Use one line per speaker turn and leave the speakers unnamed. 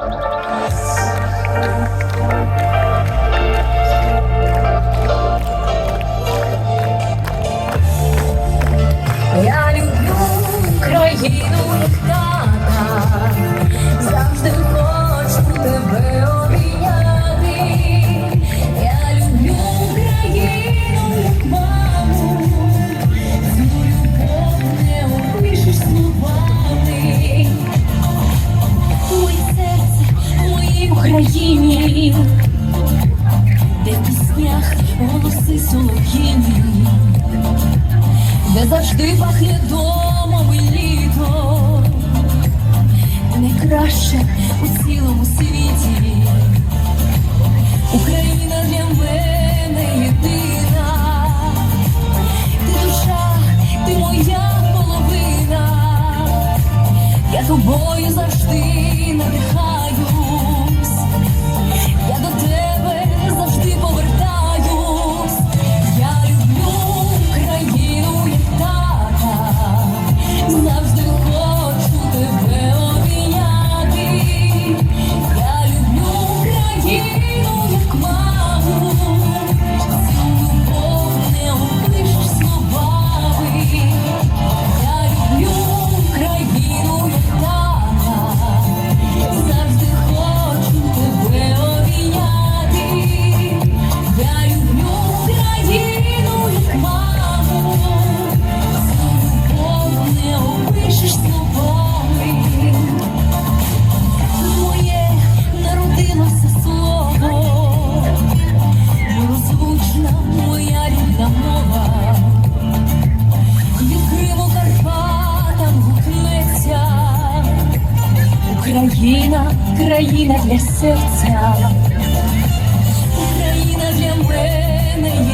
you. країні, де в піснях голоси солов'їні, де завжди пахне домом і літо, найкраще у цілому світі, Україна для мене єдина, ти душа, ти моя половина, я тобою. Україна для серця, Україна для мене. є